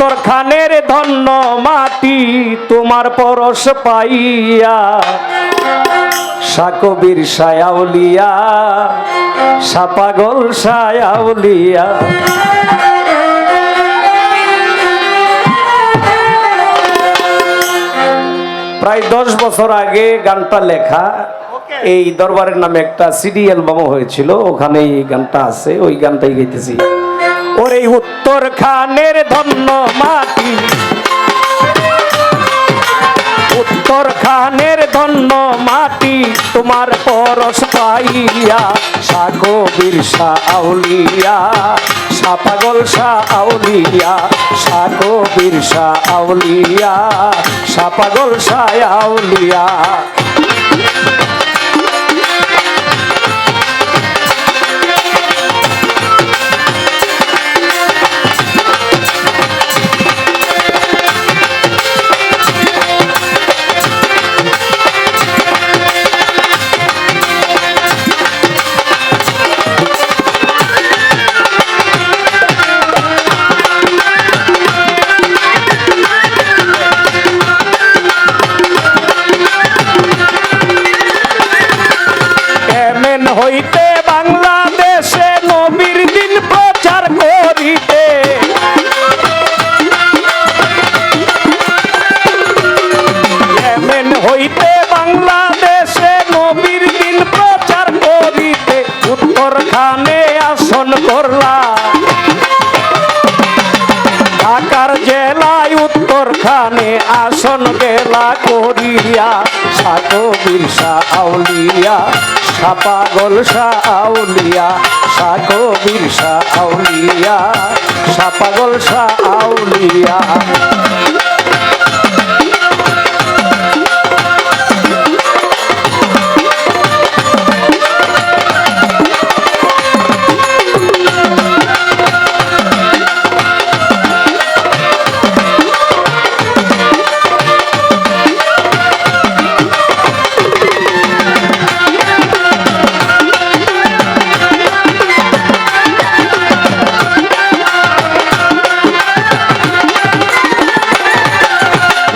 উত্তর খানের ধন্য মাটি তোমার পরশ পাইয়া। সাকবির সায়াউলিয়া সাপাগল সায়াউলিয়া। প্রায় দশ বছর আগে গানটা লেখা। এই দরবারের নামে একটা সিডি অ্যালবামও হয়েছিল ওখানে এই গানটা আছে ওই গানটাই গাইতেছি। ওরে উত্তর খানের ধন্য মাটি। উত্তর খানের ধন্য মাটি, তোমার পরশ পাইয়া সাগো বীরসা আউলিয়া, সাপাগল শাহ আউলিয়া সাগো বীরসা আউলিয়া, সাপাগল শাহ আউলিয়া। গেলা করিয়া সাগো বিরসা আউলিয়া সাপাগল আউলিয়া সাগো বিরসা আউলিয়া সাপাগল আউলিয়া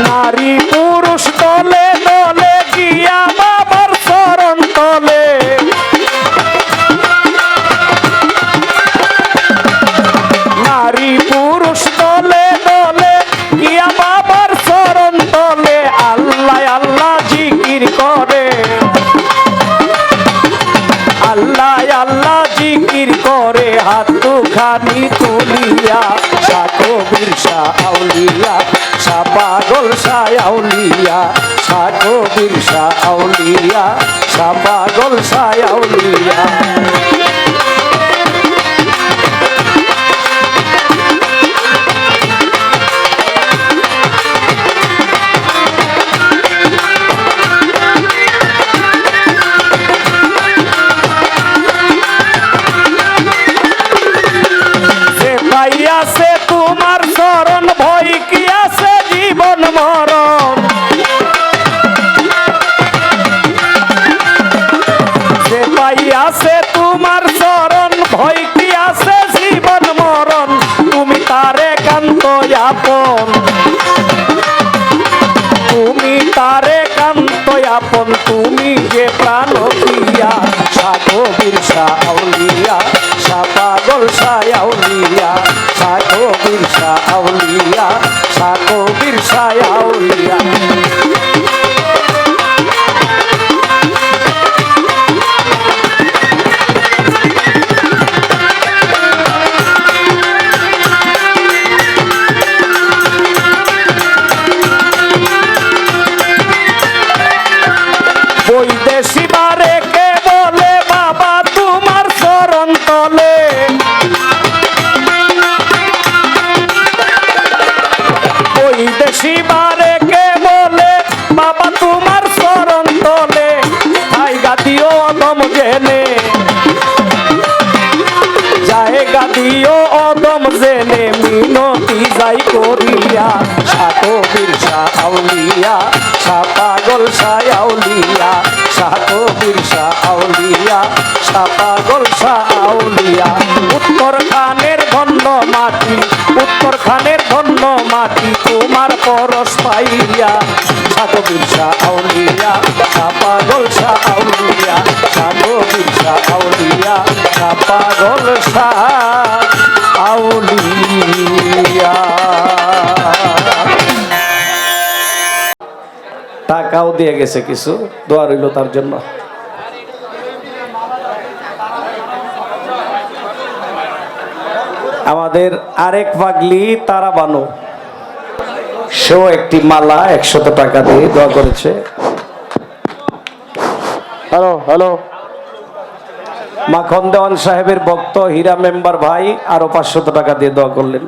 নারী পুরুষ দলে দলে গিয়া বাবার চরণ তলে। নারী পুরুষ দলে দলে গিয়া বাবার চরণ তলে। আল্লাহ আল্লাহ জিকির করে। আল্লাহ আল্লাহ জিকির করে। হাত খানি তুলিয়া সাকো বিরসা আউলিয়া সাপাগল সায়াউলিয়া কবির বিরসা আউলিয়া সাপাগল সায়াউলিয়া যে আপন। তুমি তারে কান্ত আপন, তুমি যে প্রাণ প্রিয়া সাগো সাউলিয়া আউলিয়া সাপাগল সায়াউলিয়া সাগো বীরসা আউলিয়া সাগো বীরসা আউলিয়া বৈদেশি বারে কে বলে? বাবা তোমার চরণ তলে। তাই গাদিও অদম জেনে জায়গা দিও অদম জেনে মিনতি যাই করিয়া। সাতো সাউলিয়া সা পাগল সায়াউলিয়া সাতো বীরসা আউলিয়া সাপাগল আউলিয়া উত্তর খানের ধন্য মাটি উত্তর খানের ধন্য পাইয়া সাধু বিরসা আউলিয়া না পাগল শাহ আউলিয়া সাধু বিরসা আউলিয়া না পাগল শাহ আউলিয়া টাকাও দিয়ে গেছে কিছু দোয়া রইল তার জন্য। আমাদের আরেক পাগলি তারা বানু। সেও একটি মালা একশত টাকা দিয়ে দোয়া করেছে। হ্যালো হ্যালো মাখন দেওয়ান সাহেবের ভক্ত হীরা মেম্বার ভাই আরও পাঁচশত টাকা দিয়ে দোয়া করলেন।